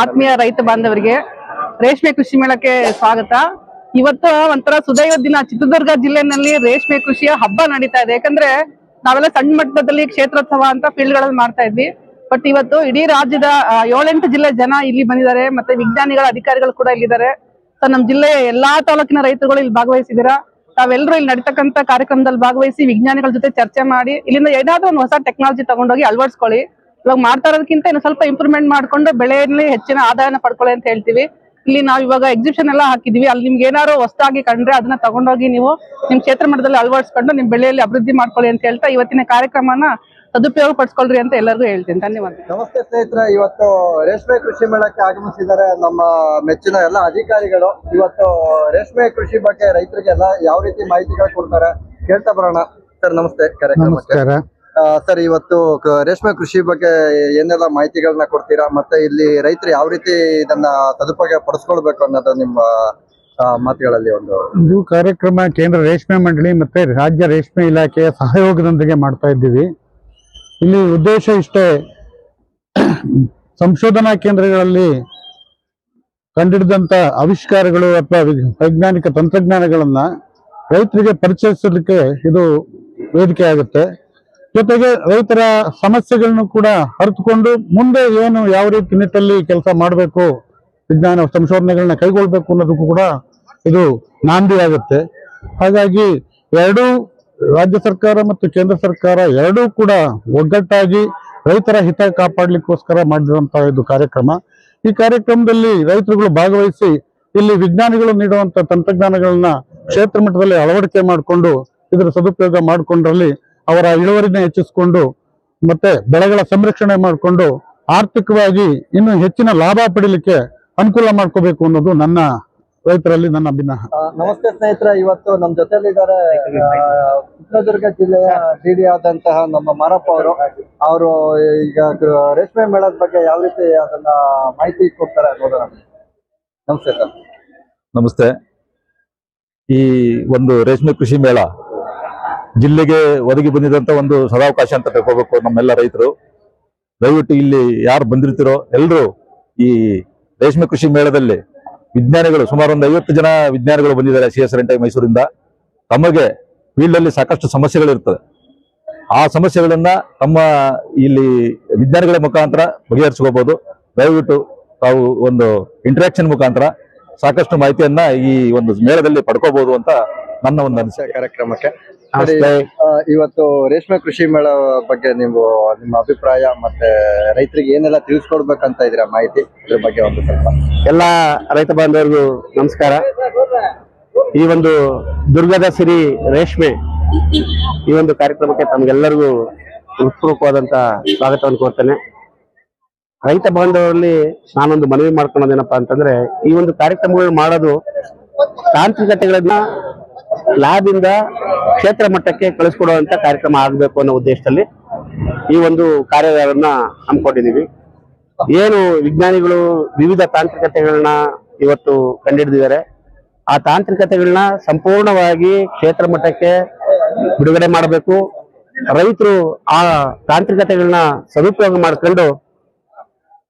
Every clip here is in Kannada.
ಆತ್ಮೀಯ ರೈತ ಬಾಂಧವರಿಗೆ ರೇಷ್ಮೆ ಕೃಷಿ ಮೇಳಕ್ಕೆ ಸ್ವಾಗತ. ಇವತ್ತು ಒಂಥರ ಸುದೈವ ದಿನ. ಚಿತ್ರದುರ್ಗ ಜಿಲ್ಲೆನಲ್ಲಿ ರೇಷ್ಮೆ ಕೃಷಿಯ ಹಬ್ಬ ನಡೀತಾ ಇದೆ. ಯಾಕಂದ್ರೆ ನಾವೆಲ್ಲ ಸಣ್ಣ ಮಟ್ಟದಲ್ಲಿ ಕ್ಷೇತ್ರೋತ್ಸವ ಅಂತ ಫೀಲ್ಡ್ಗಳಲ್ಲಿ ಮಾಡ್ತಾ ಇದ್ವಿ. ಬಟ್ ಇವತ್ತು ಇಡೀ ರಾಜ್ಯದ ಏಳೆಂಟು ಜಿಲ್ಲೆ ಜನ ಇಲ್ಲಿ ಬಂದಿದ್ದಾರೆ. ಮತ್ತೆ ವಿಜ್ಞಾನಿಗಳ ಅಧಿಕಾರಿಗಳು ಕೂಡ ಇಲ್ಲಿದ್ದಾರೆ. ಸೊ ನಮ್ಮ ಜಿಲ್ಲೆಯ ಎಲ್ಲಾ ತಾಲೂಕಿನ ರೈತರುಗಳು ಇಲ್ಲಿ ಭಾಗವಹಿಸಿದ್ದೀರಾ? ತಾವೆಲ್ಲರೂ ಇಲ್ಲಿ ನಡೀತಕ್ಕಂತ ಕಾರ್ಯಕ್ರಮದಲ್ಲಿ ಭಾಗವಹಿಸಿ ವಿಜ್ಞಾನಿಗಳ ಜೊತೆ ಚರ್ಚೆ ಮಾಡಿ ಇಲ್ಲಿಂದ ಏನಾದ್ರೂ ಒಂದು ಹೊಸ ಟೆಕ್ನಾಲಜಿ ತಗೊಂಡೋಗಿ ಅಳವಡಿಸ್ಕೊಳ್ಳಿ. ಇವಾಗ ಮಾಡ್ತಾ ಇರೋದಕ್ಕಿಂತ ಇನ್ನು ಸ್ವಲ್ಪ ಇಂಪ್ರೂವ್ಮೆಂಟ್ ಮಾಡ್ಕೊಂಡು ಬೆಳೆಯಲ್ಲಿ ಹೆಚ್ಚಿನ ಆದಾಯನ ಪಡ್ಕೊಳ್ಳಿ ಅಂತ ಹೇಳ್ತೀವಿ. ಇಲ್ಲಿ ನಾವು ಇವಾಗ ಎಕ್ಸಿಬಿಷನ್ ಎಲ್ಲ ಹಾಕಿದೀವಿ. ಅಲ್ಲಿ ನಿಮ್ಗೆ ಏನಾದ್ರು ಹೊಸದಾಗಿ ಕಂಡ್ರೆ ಅದನ್ನ ತಗೊಂಡೋಗಿ ನೀವು ನಿಮ್ ಕ್ಷೇತ್ರ ಮಟ್ಟದಲ್ಲಿ ಅಳವಡಿಸ್ಕೊಂಡು ನಿಮ್ ಬೆಳೆಯಲ್ಲಿ ಅಭಿವೃದ್ಧಿ ಮಾಡ್ಕೊಳ್ಳಿ ಅಂತ ಹೇಳ್ತಾ ಇವತ್ತಿನ ಕಾರ್ಯಕ್ರಮನ ಸದುಪಯೋಗ ಪಡಿಸ್ಕೊಳ್ರಿ ಅಂತ ಎಲ್ಲರಿಗೂ ಹೇಳ್ತೀನಿ. ಧನ್ಯವಾದ ನಮಸ್ತೆ ಸ್ನೇಹಿತರೆ ಇವತ್ತು ರೇಷ್ಮೆ ಕೃಷಿ ಮೇಳಕ್ಕೆ ಆಗಮಿಸಿದ್ದಾರೆ ನಮ್ಮ ಮೆಚ್ಚಿನ ಎಲ್ಲ ಅಧಿಕಾರಿಗಳು. ಇವತ್ತು ರೇಷ್ಮೆ ಕೃಷಿ ಬಗ್ಗೆ ರೈತರಿಗೆ ಎಲ್ಲ ಯಾವ ರೀತಿ ಮಾಹಿತಿಗಳು ಕೊಡ್ತಾರೆ ಕೇಳ್ತಾ ಬರೋಣ. ಸರ್ ನಮಸ್ತೆ. ಕಾರ್ಯಕ್ರಮಕ್ಕೆ. ನಮಸ್ಕಾರ. ಆ, ಸರ್, ಇವತ್ತು ರೇಷ್ಮೆ ಕೃಷಿ ಬಗ್ಗೆ ಏನೆಲ್ಲ ಮಾಹಿತಿಗಳನ್ನ ಕೊಡ್ತೀರಾ? ಮತ್ತೆ ಇಲ್ಲಿ ರೈತರು ಯಾವ ರೀತಿ ಇದನ್ನ ಸದುಪಯೋಗ ಪಡಿಸ್ಕೊಳ್ಬೇಕು ಅನ್ನೋದು ನಿಮ್ಮ ಮಾತುಗಳಲ್ಲಿ ಒಂದು ಇದು ಕಾರ್ಯಕ್ರಮ ಕೇಂದ್ರ ರೇಷ್ಮೆ ಮಂಡಳಿ ಮತ್ತೆ ರಾಜ್ಯ ರೇಷ್ಮೆ ಇಲಾಖೆಯ ಸಹಯೋಗದೊಂದಿಗೆ ಮಾಡ್ತಾ ಇದ್ದೀವಿ. ಇಲ್ಲಿ ಉದ್ದೇಶ ಇಷ್ಟೇ, ಸಂಶೋಧನಾ ಕೇಂದ್ರಗಳಲ್ಲಿ ಕಂಡಿಡಿದಂತ ಆವಿಷ್ಕಾರಗಳು ಅಥವಾ ವೈಜ್ಞಾನಿಕ ತಂತ್ರಜ್ಞಾನಗಳನ್ನ ರೈತರಿಗೆ ಪರಿಚಯಿಸಲಿಕ್ಕೆ ಇದು ವೇದಿಕೆ ಆಗುತ್ತೆ. ಜೊತೆಗೆ ರೈತರ ಸಮಸ್ಯೆಗಳನ್ನು ಕೂಡ ಅರಿತುಕೊಂಡು ಮುಂದೆ ಏನು ಯಾವ ರೀತಿ ನಿಟ್ಟಲ್ಲಿ ಕೆಲಸ ಮಾಡಬೇಕು, ವಿಜ್ಞಾನ ಸಂಶೋಧನೆಗಳನ್ನ ಕೈಗೊಳ್ಬೇಕು ಅನ್ನೋದಕ್ಕೂ ಕೂಡ ಇದು ನಾಂದಿ ಆಗುತ್ತೆ. ಹಾಗಾಗಿ ಎರಡೂ ರಾಜ್ಯ ಸರ್ಕಾರ ಮತ್ತು ಕೇಂದ್ರ ಸರ್ಕಾರ ಎರಡೂ ಕೂಡ ಒಗ್ಗಟ್ಟಾಗಿ ರೈತರ ಹಿತ ಕಾಪಾಡಲಿಕ್ಕೋಸ್ಕರ ಮಾಡಿರುವಂತಹ ಇದು ಕಾರ್ಯಕ್ರಮ. ಈ ಕಾರ್ಯಕ್ರಮದಲ್ಲಿ ರೈತರುಗಳು ಭಾಗವಹಿಸಿ ಇಲ್ಲಿ ವಿಜ್ಞಾನಿಗಳು ನೀಡುವಂತ ತಂತ್ರಜ್ಞಾನಗಳನ್ನ ಕ್ಷೇತ್ರ ಮಟ್ಟದಲ್ಲಿ ಅಳವಡಿಕೆ ಮಾಡಿಕೊಂಡು, ಇದರ ಸದುಪಯೋಗ ಮಾಡಿಕೊಂಡ್ರಲ್ಲಿ ಅವರ ಇಳುವರಿನ ಹೆಚ್ಚಿಸಿಕೊಂಡು ಮತ್ತೆ ಬೆಳೆಗಳ ಸಂರಕ್ಷಣೆ ಮಾಡಿಕೊಂಡು ಆರ್ಥಿಕವಾಗಿ ಇನ್ನು ಹೆಚ್ಚಿನ ಲಾಭ ಪಡಿಲಿಕ್ಕೆ ಅನುಕೂಲ ಮಾಡ್ಕೋಬೇಕು ಅನ್ನೋದು ನನ್ನ ರೈತರಲ್ಲಿ ನನ್ನ ಭಿನ್ನ ನಮಸ್ತೆ ಸ್ನೇಹಿತರೆ ಇವತ್ತು ನಮ್ಮ ಜೊತೆಲಿದ್ದಾರೆ ಆ, ಚಿತ್ರದುರ್ಗ ಜಿಲ್ಲೆಯ ಡಿ ಆದಂತಹ ನಮ್ಮ ಮಾರಪ್ಪ ಅವರು. ಅವರು ಈಗ ರೇಷ್ಮೆ ಮೇಳದ ಬಗ್ಗೆ ಯಾವ ರೀತಿ ಅದನ್ನ ಮಾಹಿತಿ ಕೊಡ್ತಾರೆ ಅನ್ನೋದು ನಮಸ್ತೆ ಸರ್. ನಮಸ್ತೆ. ಈ ಒಂದು ರೇಷ್ಮೆ ಕೃಷಿ ಮೇಳ ಜಿಲ್ಲೆಗೆ ಒದಗಿ ಬಂದಿದಂತ ಒಂದು ಸದಾವಕಾಶ ಅಂತ ತಿಳ್ಕೋಬೇಕು ನಮ್ಮೆಲ್ಲ ರೈತರು. ದಯವಿಟ್ಟು ಇಲ್ಲಿ ಯಾರು ಬಂದಿರ್ತಿರೋ ಎಲ್ಲರೂ ಈ ರೇಷ್ಮೆ ಕೃಷಿ ಮೇಳದಲ್ಲಿ ವಿಜ್ಞಾನಿಗಳು, ಸುಮಾರು ಒಂದು ಐವತ್ತು ಜನ ವಿಜ್ಞಾನಿಗಳು ಬಂದಿದ್ದಾರೆ ಸಿ ಎಸ್ ರೆಂಟೈ ಮೈಸೂರಿಂದ. ತಮಗೆ ಫೀಲ್ಡ್ ಅಲ್ಲಿ ಸಾಕಷ್ಟು ಸಮಸ್ಯೆಗಳಿರ್ತದೆ. ಆ ಸಮಸ್ಯೆಗಳನ್ನ ತಮ್ಮ ಇಲ್ಲಿ ವಿಜ್ಞಾನಿಗಳ ಮುಖಾಂತರ ಬಗೆಹರಿಸ್ಕೋಬಹುದು ದಯವಿಟ್ಟು ತಾವು ಒಂದು ಇಂಟ್ರಾಕ್ಷನ್ ಮುಖಾಂತರ ಸಾಕಷ್ಟು ಮಾಹಿತಿಯನ್ನ ಈ ಒಂದು ಮೇಳದಲ್ಲಿ ಪಡ್ಕೋಬಹುದು ಅಂತ ನನ್ನ ಒಂದು ಅನಿಸಿಕೆ. ಕಾರ್ಯಕ್ರಮಕ್ಕೆ ಇವತ್ತು ರೇಷ್ಮೆ ಕೃಷಿ ಮೇಳ ಬಗ್ಗೆ ನೀವು ನಿಮ್ಮ ಅಭಿಪ್ರಾಯ ಮತ್ತೆ ರೈತರಿಗೆ ಏನೆಲ್ಲ ತಿಳಿಸ್ಕೊಡ್ಬೇಕಂತ ಇದ್ರ ಮಾಹಿತಿ? ಇದ್ರ ಬಗ್ಗೆ ಒಂದು ಸ್ವಲ್ಪ. ಎಲ್ಲ ರೈತ ಬಾಂಧವರಿಗೂ ನಮಸ್ಕಾರ. ಈ ಒಂದು ದುರ್ಗದ ಸಿರಿ ರೇಷ್ಮೆ ಈ ಒಂದು ಕಾರ್ಯಕ್ರಮಕ್ಕೆ ತಮಗೆಲ್ಲರಿಗೂ ಹೃತ್ಪೂರ್ವಕವಾದಂತ ಸ್ವಾಗತವನ್ನು ಕೋರ್ತೇನೆ. ರೈತ ಬಾಂಧವರಲ್ಲಿ ನಾನೊಂದು ಮನವಿ ಮಾಡ್ಕೊಳೋದೇನಪ್ಪ ಅಂತಂದ್ರೆ ಈ ಒಂದು ಕಾರ್ಯಕ್ರಮಗಳು ಮಾಡೋದು ತಾಂತ್ರಿಕತೆಗಳನ್ನ ಲ್ಯಾಬ್ ಇಂದ ಕ್ಷೇತ್ರ ಮಟ್ಟಕ್ಕೆ ಕಳಿಸ್ಕೊಡುವಂತ ಕಾರ್ಯಕ್ರಮ ಆಗಬೇಕು ಅನ್ನೋ ಉದ್ದೇಶದಲ್ಲಿ ಈ ಒಂದು ಕಾರ್ಯಾಗಾರವನ್ನ ಹಮ್ಮಿಕೊಂಡಿದೀವಿ ಏನು ವಿಜ್ಞಾನಿಗಳು ವಿವಿಧ ತಾಂತ್ರಿಕತೆಗಳನ್ನ ಇವತ್ತು ಕಂಡುಹಿಡಿದಿದ್ದಾರೆ ಆ ತಾಂತ್ರಿಕತೆಗಳನ್ನ ಸಂಪೂರ್ಣವಾಗಿ ಕ್ಷೇತ್ರ ಮಟ್ಟಕ್ಕೆ ಬಿಡುಗಡೆ ಮಾಡಬೇಕು. ರೈತರು ಆ ತಾಂತ್ರಿಕತೆಗಳನ್ನ ಸದುಪಯೋಗ ಮಾಡ್ಕೊಂಡು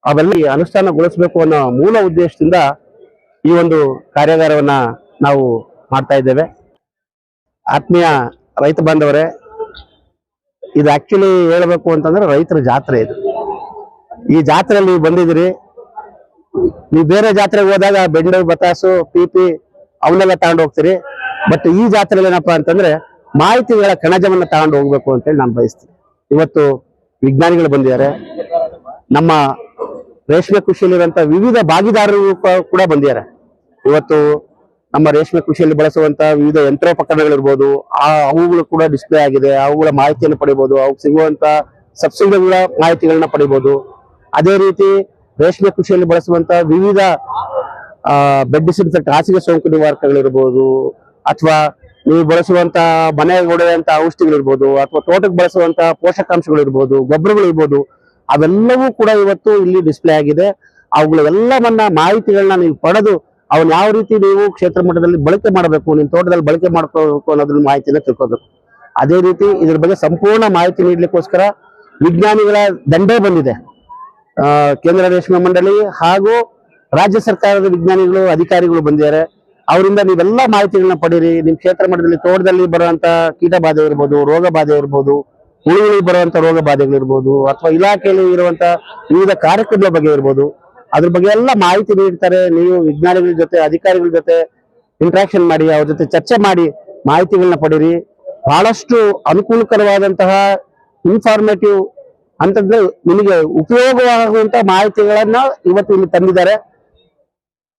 ಅವೆಲ್ಲ ಅನುಷ್ಠಾನಗೊಳಿಸಬೇಕು ಅನ್ನೋ ಮೂಲ ಉದ್ದೇಶದಿಂದ ಈ ಒಂದು ಕಾರ್ಯಾಗಾರವನ್ನ ನಾವು ಮಾಡ್ತಾ ಇದ್ದೇವೆ. ಆತ್ಮೀಯ ರೈತ ಬಾಂಧವರೇ, ಇದು ಆಕ್ಚುಲಿ ಹೇಳಬೇಕು ಅಂತಂದ್ರೆ ರೈತರ ಜಾತ್ರೆ ಇದು. ಈ ಜಾತ್ರೆಯಲ್ಲಿ ಬಂದಿದ್ದೀರಿ, ನೀವು ಬೇರೆ ಜಾತ್ರೆಗೆ ಹೋದಾಗ ಬೆಂಡು ಬತಾಸು, ಪಿಪಿ, ಅವನ್ನೆಲ್ಲ ತಗೊಂಡು ಹೋಗ್ತೀರಿ. ಬಟ್ ಈ ಜಾತ್ರೆಯಲ್ಲಿ ಏನಪ್ಪಾ ಅಂತಂದ್ರೆ ಮಾಹಿತಿಗಳ ಕಣಜವನ್ನ ತಗೊಂಡು ಹೋಗ್ಬೇಕು ಅಂತೇಳಿ ನಾನು ಬಯಸ್ತೀನಿ. ಇವತ್ತು ವಿಜ್ಞಾನಿಗಳು ಬಂದಿದ್ದಾರೆ, ನಮ್ಮ ರೇಷ್ಮೆ ಕೃಷಿಯಲ್ಲಿರುವಂತಹ ವಿವಿಧ ಭಾಗಿದಾರರು ಕೂಡ ಬಂದಿದ್ದಾರೆ. ಇವತ್ತು ನಮ್ಮ ರೇಷ್ಮೆ ಕೃಷಿಯಲ್ಲಿ ಬಳಸುವಂತಹ ವಿವಿಧ ಯಂತ್ರೋಪಕರಣಗಳಿರ್ಬೋದು, ಆ ಅವುಗಳು ಕೂಡ ಡಿಸ್ಪ್ಲೇ ಆಗಿದೆ, ಅವುಗಳ ಮಾಹಿತಿಯನ್ನು ಪಡಿಬಹುದು ಅವು ಸಿಗುವಂತ ಸಬ್ಸಿಡಿಗಳ ಮಾಹಿತಿಗಳನ್ನ ಪಡಿಬಹುದು ಅದೇ ರೀತಿ ರೇಷ್ಮೆ ಕೃಷಿಯಲ್ಲಿ ಬಳಸುವಂತಹ ವಿವಿಧ ಬೆಡ್ ಸಿಂತ ಹಾಸಿಗೆ ಸೋಂಕು ನಿವಾರಕಗಳಿರ್ಬೋದು, ಅಥವಾ ನೀವು ಬಳಸುವಂತಹ ಮನೆ ಹೊಡೆಯುವಂತ ಔಷಧಿಗಳಿರ್ಬೋದು, ಅಥವಾ ತೋಟಕ್ಕೆ ಬಳಸುವಂತ ಪೋಷಕಾಂಶಗಳಿರ್ಬೋದು, ಗೊಬ್ಬರಗಳಿರ್ಬೋದು, ಅವೆಲ್ಲವೂ ಕೂಡ ಇವತ್ತು ಇಲ್ಲಿ ಡಿಸ್ಪ್ಲೇ ಆಗಿದೆ. ಅವುಗಳ ಎಲ್ಲವನ್ನ ಮಾಹಿತಿಗಳನ್ನ ನೀವು ಪಡೆದು ಅವನ್ನ ಯಾವ ರೀತಿ ನೀವು ಕ್ಷೇತ್ರ ಮಟ್ಟದಲ್ಲಿ ಬಳಕೆ ಮಾಡಬೇಕು ನಿಮ್ಮ ತೋಟದಲ್ಲಿ ಬಳಕೆ ಮಾಡ್ಕೋಬೇಕು ಅನ್ನೋದ್ರ ಮಾಹಿತಿನ ತಿಳ್ಕೋಬೇಕು. ಅದೇ ರೀತಿ ಇದ್ರ ಬಗ್ಗೆ ಸಂಪೂರ್ಣ ಮಾಹಿತಿ ನೀಡ್ಲಿಕ್ಕೋಸ್ಕರ ವಿಜ್ಞಾನಿಗಳ ದಂಡೇ ಬಂದಿದೆ. ಕೇಂದ್ರ ರೇಷ್ಮೆ ಮಂಡಳಿ ಹಾಗೂ ರಾಜ್ಯ ಸರ್ಕಾರದ ವಿಜ್ಞಾನಿಗಳು, ಅಧಿಕಾರಿಗಳು ಬಂದಿದ್ದಾರೆ. ಅವರಿಂದ ನೀವೆಲ್ಲ ಮಾಹಿತಿಗಳನ್ನ ಪಡೀರಿ. ನಿಮ್ ಕ್ಷೇತ್ರ ಮಟ್ಟದಲ್ಲಿ ತೋಟದಲ್ಲಿ ಬರುವಂತ ಕೀಟ ಬಾಧೆ ಇರ್ಬೋದು ರೋಗ ಬಾಧೆ ಇರ್ಬೋದು ಹುಳುಗಳಿಗೆ ಬರುವಂತ ರೋಗ ಬಾಧೆಗಳಿರ್ಬೋದು ಅಥವಾ ಇಲಾಖೆಯಲ್ಲಿ ಇರುವಂತ ವಿವಿಧ ಕಾರ್ಯಕ್ರಮಗಳ ಬಗ್ಗೆ ಇರ್ಬೋದು. ಅದ್ರ ಬಗ್ಗೆ ಎಲ್ಲ ಮಾಹಿತಿ ನೀಡ್ತಾರೆ. ನೀವು ವಿಜ್ಞಾನಿಗಳ ಜೊತೆ, ಅಧಿಕಾರಿಗಳ ಜೊತೆ ಇಂಟ್ರಾಕ್ಷನ್ ಮಾಡಿ, ಅವ್ರ ಜೊತೆ ಚರ್ಚೆ ಮಾಡಿ ಮಾಹಿತಿಗಳನ್ನ ಪಡೀರಿ. ಬಹಳಷ್ಟು ಅನುಕೂಲಕರವಾದಂತಹ ಇನ್ಫಾರ್ಮೇಟಿವ್ ಅಂತಂದ್ರೆ ನಿಮಗೆ ಉಪಯೋಗವಾಗುವಂತಹ ಮಾಹಿತಿಗಳನ್ನ ಇವತ್ತು ಇಲ್ಲಿ ತಂದಿದ್ದಾರೆ.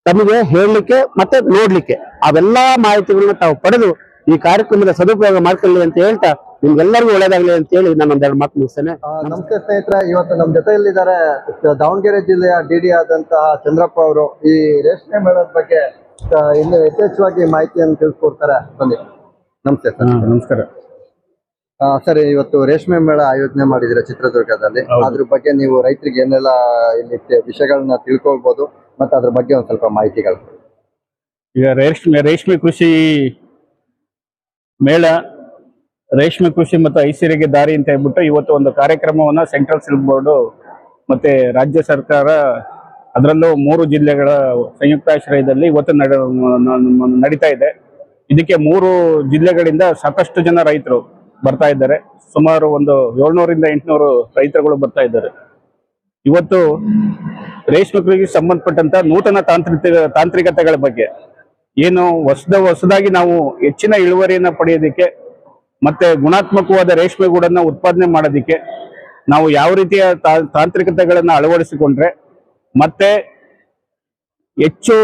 ತಮಗೆ ಹೇಳಲಿಕ್ಕೆ ಮತ್ತೆ ನೋಡ್ಲಿಕ್ಕೆ. ಅವೆಲ್ಲಾ ಮಾಹಿತಿಗಳನ್ನ ತಾವು ಪಡೆದು ಈ ಕಾರ್ಯಕ್ರಮದ ಸದುಪಯೋಗ ಮಾಡ್ಕೊಳ್ಳಿ ಅಂತ ಹೇಳ್ತಾ ನಿಮ್ಗೆಲ್ಲರಿಗೂ ಒಳ್ಳೇದಾಗ್ಲಿ ಅಂತ ಹೇಳಿ ನಾನು ಒಂದೆರಡು ಮಾತು ಮುಗಿಸ್ತೇನೆ. ನಮಸ್ತೆ ಸ್ನೇಹಿತರೆ ಇವತ್ತು ನಮ್ಮ ಜೊತೆಯಲ್ಲಿದ್ದಾರೆ ದಾವಣಗೆರೆ ಜಿಲ್ಲೆಯ ಡಿ ಡಿ ಆದಂತಹ ಚಂದ್ರಪ್ಪ ಅವರು. ಈ ರೇಷ್ಮೆ ಮೇಳದ ಬಗ್ಗೆ ಇನ್ನು ಯಥೇಚ್ಛವಾಗಿ ಮಾಹಿತಿಯನ್ನು ತಿಳಿಸ್ಕೊಡ್ತಾರೆ. ಬನ್ನಿ. ನಮಸ್ತೆ ಸರ್. ನಮಸ್ಕಾರ. ಸರಿ ಸರ್ ಇವತ್ತು ರೇಷ್ಮೆ ಮೇಳ ಆಯೋಜನೆ ಮಾಡಿದಿರ ಚಿತ್ರದುರ್ಗದಲ್ಲಿ. ಅದ್ರ ಬಗ್ಗೆ ನೀವು ರೈತರಿಗೆ ಏನೆಲ್ಲ ಇಲ್ಲಿ ವಿಷಯಗಳನ್ನ ತಿಳ್ಕೊಳ್ಬಹುದು ಮತ್ತೆ ಅದ್ರ ಬಗ್ಗೆ ಒಂದ್ ಸ್ವಲ್ಪ ಮಾಹಿತಿಗಳು ಈಗ ರೇಷ್ಮೆ ರೇಷ್ಮೆ ಕೃಷಿ ಮೇಳ ರೇಷ್ಮೆ ಕೃಷಿ ಮತ್ತು ಐಸಿರಿಗೆ ದಾರಿ ಅಂತ ಹೇಳ್ಬಿಟ್ಟು ಇವತ್ತು ಒಂದು ಕಾರ್ಯಕ್ರಮವನ್ನು ಸೆಂಟ್ರಲ್ ಸಿಲ್ಕ್ ಬೋರ್ಡು ಮತ್ತೆ ರಾಜ್ಯ ಸರ್ಕಾರ ಅದರಲ್ಲೂ ಮೂರು ಜಿಲ್ಲೆಗಳ ಸಂಯುಕ್ತಾಶ್ರಯದಲ್ಲಿ ಇವತ್ತು ನಡ ನಡೀತಾ ಇದೆ. ಇದಕ್ಕೆ ಮೂರು ಜಿಲ್ಲೆಗಳಿಂದ ಸಾಕಷ್ಟು ಜನ ರೈತರು ಬರ್ತಾ ಇದ್ದಾರೆ. ಸುಮಾರು ಒಂದು ಏಳ್ನೂರಿಂದ ಎಂಟುನೂರು ರೈತರುಗಳು ಬರ್ತಾ ಇದ್ದಾರೆ. ಇವತ್ತು ರೇಷ್ಮೆ ಕೃಷಿಗೆ ಸಂಬಂಧಪಟ್ಟಂತ ನೂತನ ತಾಂತ್ರಿಕ ತಾಂತ್ರಿಕತೆಗಳ ಬಗ್ಗೆ ಏನು ಹೊಸದ ಹೊಸದಾಗಿ ನಾವು ಹೆಚ್ಚಿನ ಇಳುವರಿಯನ್ನ ಪಡೆಯೋದಕ್ಕೆ ಮತ್ತೆ ಗುಣಾತ್ಮಕವಾದ ರೇಷ್ಮೆ ಗೂಡನ್ನ ಉತ್ಪಾದನೆ ಮಾಡೋದಕ್ಕೆ ನಾವು ಯಾವ ರೀತಿಯ ತಾಂತ್ರಿಕತೆಗಳನ್ನ ಅಳವಡಿಸಿಕೊಂಡ್ರೆ ಮತ್ತೆ ಹೆಚ್ಚು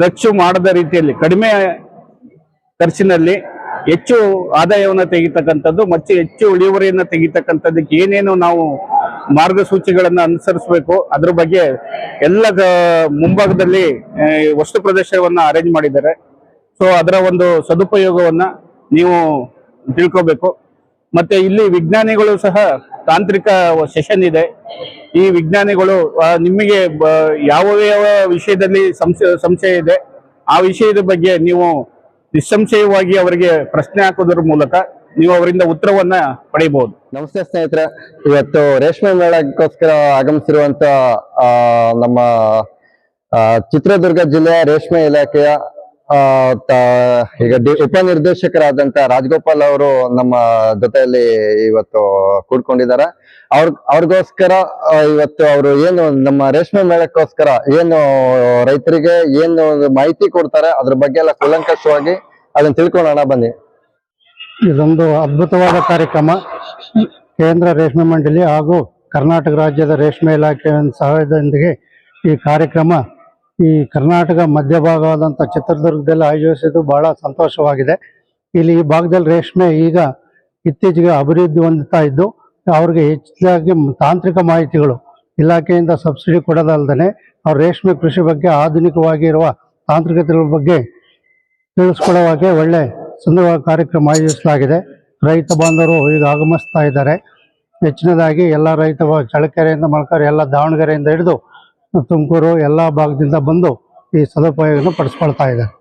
ಖರ್ಚು ಮಾಡದ ರೀತಿಯಲ್ಲಿ, ಕಡಿಮೆ ಖರ್ಚಿನಲ್ಲಿ ಹೆಚ್ಚು ಆದಾಯವನ್ನು ತೆಗಿತಕ್ಕಂಥದ್ದು ಮತ್ತೆ ಹೆಚ್ಚು ಇಳುವರಿಯನ್ನು ತೆಗಿತಕ್ಕಂಥದ್ದಕ್ಕೆ ಏನೇನು ನಾವು ಮಾರ್ಗಸೂಚಿಗಳನ್ನು ಅನುಸರಿಸಬೇಕು, ಅದ್ರ ಬಗ್ಗೆ ಎಲ್ಲ ಮುಂಭಾಗದಲ್ಲಿ ವಸ್ತು ಪ್ರದರ್ಶನವನ್ನು ಅರೇಂಜ್ ಮಾಡಿದ್ದಾರೆ. ಸೊ ಅದರ ಒಂದು ಸದುಪಯೋಗವನ್ನು ನೀವು ತಿಳ್ಕೋಬೇಕು. ಮತ್ತೆ ಇಲ್ಲಿ ವಿಜ್ಞಾನಿಗಳು ಸಹ ತಾಂತ್ರಿಕ ಸೆಷನ್ ಇದೆ. ಈ ವಿಜ್ಞಾನಿಗಳು ನಿಮಗೆ ಯಾವ ಯಾವ ವಿಷಯದಲ್ಲಿ ಸಂಶಯ ಸಂಶಯ ಇದೆ, ಆ ವಿಷಯದ ಬಗ್ಗೆ ನೀವು ನಿಸ್ಸಂಶಯವಾಗಿ ಅವರಿಗೆ ಪ್ರಶ್ನೆ ಹಾಕೋದ್ರ ಮೂಲಕ ನೀವು ಅವರಿಂದ ಉತ್ತರವನ್ನ ಪಡೆಯಬಹುದು. ನಮಸ್ತೆ ಸ್ನೇಹಿತರೆ. ಇವತ್ತು ರೇಷ್ಮೆ ಮೇಳಕ್ಕೋಸ್ಕರ ಆಗಮಿಸಿರುವಂತ ನಮ್ಮ ಚಿತ್ರದುರ್ಗ ಜಿಲ್ಲೆಯ ರೇಷ್ಮೆ ಇಲಾಖೆಯ ಈಗ ಉಪನಿರ್ದೇಶಕರಾದಂತ ರಾಜಗೋಪಾಲ್ ಅವರು ನಮ್ಮ ಜೊತೆಯಲ್ಲಿ ಇವತ್ತು ಕೂಡ್ಕೊಂಡಿದ್ದಾರೆ. ಅವ್ರ, ಅವ್ರಿಗೋಸ್ಕರ ಇವತ್ತು ಅವರು ಏನು ನಮ್ಮ ರೇಷ್ಮೆ ಮೇಳಕ್ಕೋಸ್ಕರ ಏನು ರೈತರಿಗೆ ಏನು ಮಾಹಿತಿ ಕೊಡ್ತಾರೆ ಅದ್ರ ಬಗ್ಗೆ ಎಲ್ಲ ಕೂಲಂಕಷವಾಗಿ ಅದನ್ನ ತಿಳ್ಕೊಳ್ಳೋಣ, ಬನ್ನಿ. ಇದೊಂದು ಅದ್ಭುತವಾದ ಕಾರ್ಯಕ್ರಮ. ಕೇಂದ್ರ ರೇಷ್ಮೆ ಮಂಡಳಿ ಹಾಗೂ ಕರ್ನಾಟಕ ರಾಜ್ಯದ ರೇಷ್ಮೆ ಇಲಾಖೆಯ ಸಹಾಯದೊಂದಿಗೆ ಈ ಕಾರ್ಯಕ್ರಮ ಈ ಕರ್ನಾಟಕ ಮಧ್ಯಭಾಗವಾದಂಥ ಚಿತ್ರದುರ್ಗದಲ್ಲಿ ಆಯೋಜಿಸಿದ್ದು ಬಹಳ ಸಂತೋಷವಾಗಿದೆ. ಇಲ್ಲಿ ಈ ಭಾಗದಲ್ಲಿ ರೇಷ್ಮೆ ಈಗ ಇತ್ತೀಚೆಗೆ ಅಭಿವೃದ್ಧಿ ಹೊಂದುತ್ತಾ ಇದ್ದು, ಅವ್ರಿಗೆ ಹೆಚ್ಚಾಗಿ ತಾಂತ್ರಿಕ ಮಾಹಿತಿಗಳು, ಇಲಾಖೆಯಿಂದ ಸಬ್ಸಿಡಿ ಕೊಡೋದಲ್ಲದೆ ಅವ್ರ ರೇಷ್ಮೆ ಕೃಷಿ ಬಗ್ಗೆ ಆಧುನಿಕವಾಗಿರುವ ತಾಂತ್ರಿಕತೆಗಳ ಬಗ್ಗೆ ತಿಳಿಸ್ಕೊಡುವಾಗೆ ಒಳ್ಳೆ ಸುಂದರವಾದ ಕಾರ್ಯಕ್ರಮ ಆಯೋಜಿಸಲಾಗಿದೆ. ರೈತ ಬಾಂಧವರು ಈಗ ಆಗಮಿಸ್ತಾ ಇದ್ದಾರೆ. ಹೆಚ್ಚಿನದಾಗಿ ಎಲ್ಲ ರೈತ ಚಳಕೆರೆಯಿಂದ ಮಳಕರೆ, ಎಲ್ಲ ದಾವಣಗೆರೆಯಿಂದ ಹಿಡಿದು ತುಮಕೂರು ಎಲ್ಲ ಭಾಗದಿಂದ ಬಂದು ಈ ಸದುಪಯೋಗವನ್ನು ಪಡಿಸ್ಕೊಳ್ತಾ ಇದ್ದಾರೆ.